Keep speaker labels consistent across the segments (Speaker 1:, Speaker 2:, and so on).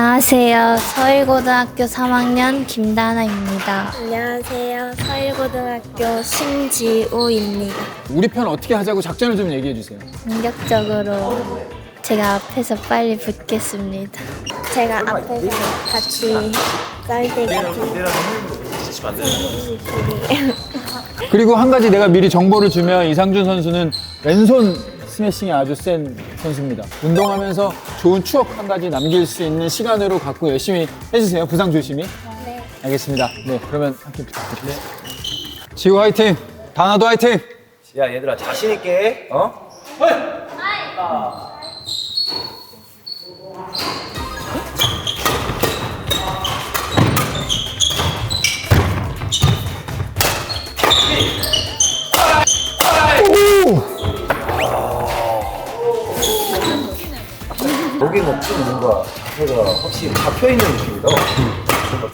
Speaker 1: 안녕하세요. 서일고등학교 3학년 김다나입니다.
Speaker 2: 안녕하세요. 서일고등학교 심지우입니다.
Speaker 3: 우리 편 어떻게 하자고 작전을 좀 얘기해 주세요.
Speaker 1: 공격적으로 제가 앞에서 빨리 붙겠습니다.
Speaker 2: 제가 앞에서 같이 쌀대기
Speaker 3: 그리고 한 가지 내가 미리 정보를 주면 이상준 선수는 왼손 스매싱이 아주 센 선수입니다. 운동하면서 좋은 추억 한 가지 남길 수 있는 시간으로 갖고 열심히 해주세요. 부상 조심히. 네. 알겠습니다. 네, 그러면 함께 부탁드립니다.
Speaker 4: 지우 화이팅! 다나도 화이팅!
Speaker 5: 야 얘들아 자신 있게 어? 어이! 아. 어 여기먹지 뭔가 자세가 확실히 잡혀 있는 느낌이다.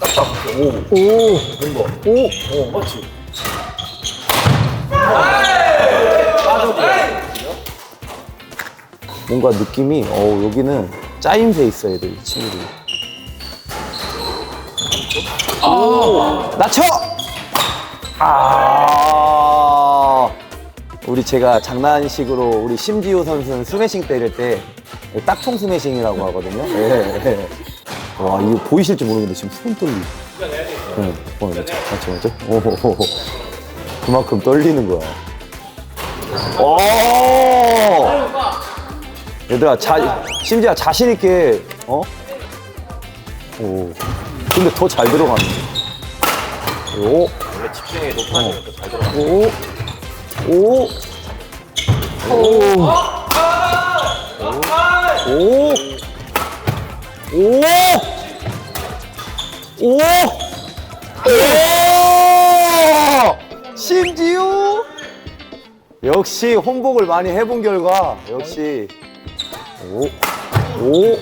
Speaker 5: 딱딱 오 오, 뭔가 오. 오 어, 맞지. 아, 뭔가 느낌이, 어 여기는 짜임새 있어, 애들, 친구들이. 아. 아. 우리 제가 장난식으로 우리 심지호 선수는 스매싱 때릴 때뭐 딱총 스매싱이라고 하거든요. 예, 예, 와, 이거 보이실지 모르겠는데 지금 손 떨리고. 어, 맞죠, 맞죠, 맞죠? 오호호 그만큼 떨리는 거야. 오! 얘들아, 자, 심지어 자신있게, 어? 오. 근데 더 잘 들어가네. 오. 원래 집중이 높아지면 더잘 들어가. 오. 오. 오. 오. 아! 오! 오! 오! 오! 심지우! 역시 혼복을 많이 해본 결과 역시 오! 오!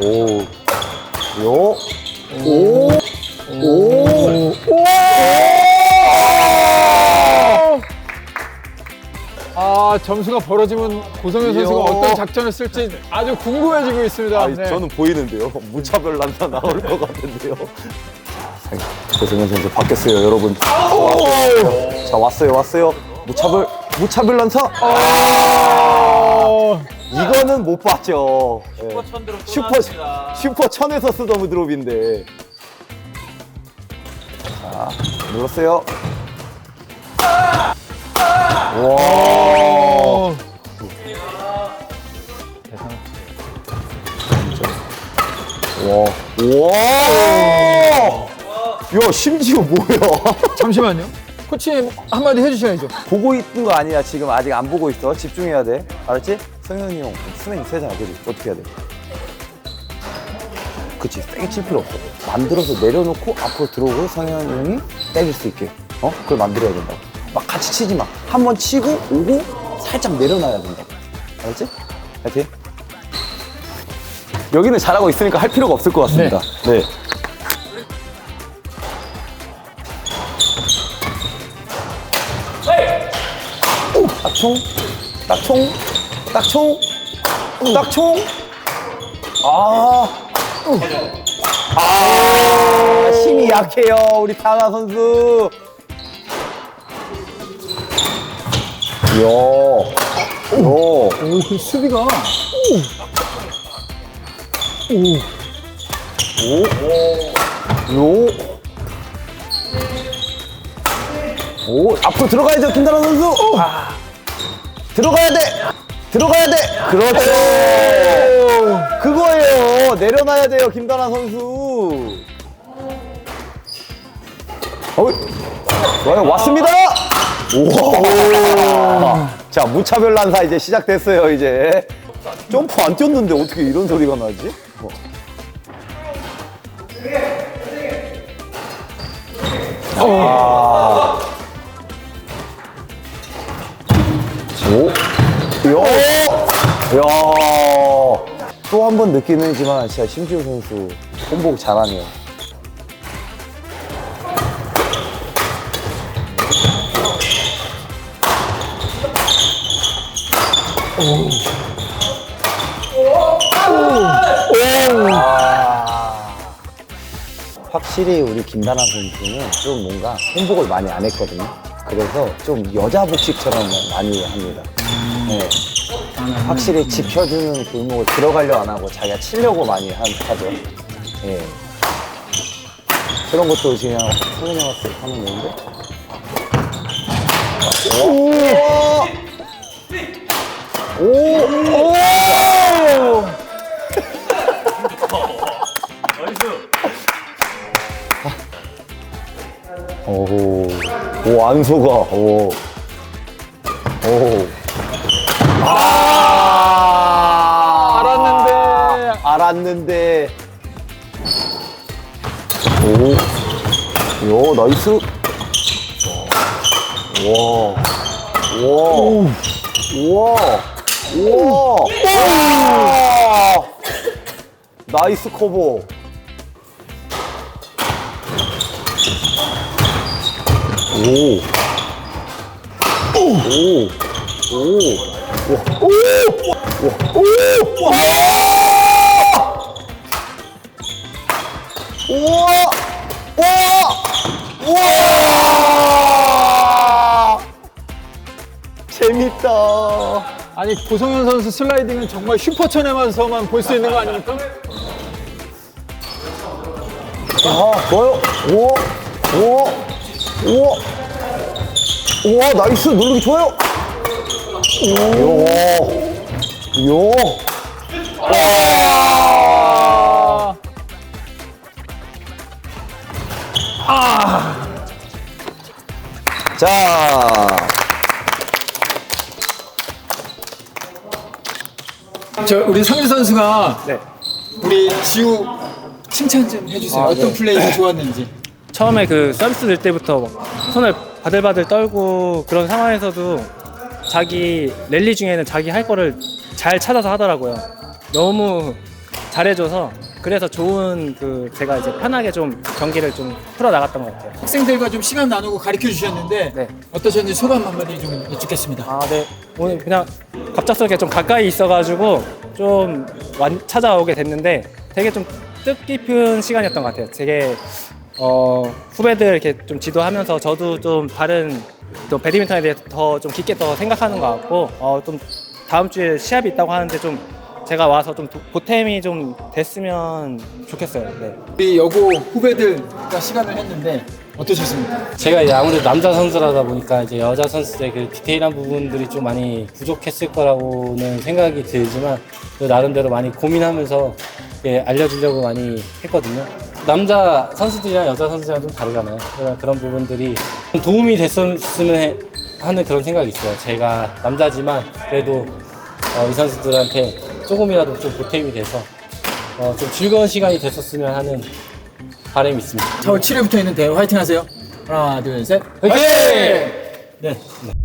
Speaker 5: 오! 요!
Speaker 3: 오! 오! 점수가 벌어지면 고성현 선수가 어떤 작전을 쓸지 아주 궁금해지고 있습니다. 아,
Speaker 5: 네. 저는 보이는데요. 무차별 난사 나올 것 같은데요. 고성현 선수 바뀌었어요, 여러분. 자 왔어요, 왔어요. 무차별 무차별 난사. 이거는 못 봤죠. 예. 슈퍼천드로 슈퍼 슈퍼 천에서 쓰던 드롭인데. 자 눌렀어요. 야 심지어 뭐야
Speaker 3: 잠시만요. 코치님 한마디 해주셔야죠.
Speaker 5: 보고 있는 거 아니야 지금 아직 안 보고 있어 집중해야 돼 알았지? 성현이 형 스맨 세자 아들이 어떻게 해야 돼? 그치 세게 칠 필요 없어 만들어서 내려놓고 앞으로 들어오고 성현이 형이 때릴 수 있게 어? 그걸 만들어야 된다막 같이 치지 마한 번 치고 오고 살짝 내려놔야 된다 알았지? 파이팅 여기는 잘하고 있으니까 할 필요가 없을 것 같습니다 네. 네. 딱총, 딱총, 딱총, 딱총. 아, 아, 힘이 약해요 우리 타나 선수. 요, 요. 오, 그 수비가. 오. 오. 오. 요. 오, 앞으로 들어가야죠, 김다라 선수. 아. 들어가야 돼! 들어가야 돼! 그렇죠! 그거예요! 내려놔야 돼요, 김다나 선수! 어이! 요 왔습니다! 우와! 자, 무차별 난사 이제 시작됐어요, 이제. 점프 안 뛰었는데 어떻게 이런 소리가 나지? 어. 아. 이야. 또 한 번 느끼는지만 진짜 심지호 선수 홈복 잘하네요. 아. 확실히 우리 김다나 선수는 좀 뭔가 행복을 많이 안 했거든요. 그래서 좀 여자 복식처럼 많이 합니다. 네. 확실히 지켜주는 골목을 들어가려 안 하고 자기가 치려고 많이 하죠. 예. 그런 것도 그냥 성현이 왔을 때 하는 건데. 오! 오! 오! 오, 오, 안소가, 오, 오. 왔는데. 오, 야, 나이스. 와, 와, 와, 와, 나이스 커버. 오. 오. 오. 오. 오. 오. 오. 오. 오. 멋있다.
Speaker 3: 아니 고성현 선수 슬라이딩은 정말 슈퍼천에만서만 볼 수 있는 거 아닙니까? 아, 좋아요.
Speaker 5: 오, 오, 오. 오, 아, 나이스. 누르기 좋아요. 오, 요. 요.
Speaker 3: 아, 자. 저 우리 상일 선수가 네. 우리 지우 칭찬 좀 해주세요. 아, 어떤 네. 플레이가 좋았는지.
Speaker 6: 처음에 그 서비스 될 때부터 막 손을 바들바들 떨고 그런 상황에서도 자기 랠리 중에는 자기 할 거를 잘 찾아서 하더라고요. 너무 잘해줘서 그래서 좋은 그 제가 이제 편하게 좀 경기를 좀 풀어 나갔던 것 같아요.
Speaker 3: 학생들과 좀 시간 나누고 가르쳐 주셨는데 네. 어떠셨는지 소감 한마디 좀 여쭙겠습니다.
Speaker 6: 아, 네. 오늘 그냥 갑작스럽게 좀 가까이 있어가지고 좀 완, 찾아오게 됐는데 되게 좀 뜻깊은 시간이었던 것 같아요. 되게 어, 후배들 이렇게 좀 지도하면서 저도 좀 다른 또 배드민턴에 대해서 더 좀 깊게 더 생각하는 것 같고 어, 좀 다음 주에 시합이 있다고 하는데 좀 제가 와서 좀 도, 보탬이 좀 됐으면 좋겠어요. 네.
Speaker 3: 우리 여고 후배들 시간을 했는데 어떠셨습니까?
Speaker 7: 제가 아무래도 남자 선수라다 보니까 이제 여자 선수의그 디테일한 부분들이 좀 많이 부족했을 거라고는 생각이 들지만 나름대로 많이 고민하면서 예, 알려주려고 많이 했거든요. 남자 선수들이랑 여자 선수랑좀 다르잖아요. 그러니까 그런 부분들이 도움이 됐으면 하는 그런 생각이 있어요. 제가 남자지만 그래도 어, 이 선수들한테 조금이라도 좀 보탬이 돼서 어, 좀 즐거운 시간이 됐었으면 하는 바람이 있습니다.
Speaker 3: 4 7일부터 있는 대 화이팅 하세요. 하나, 둘, 셋. 화이팅! 네.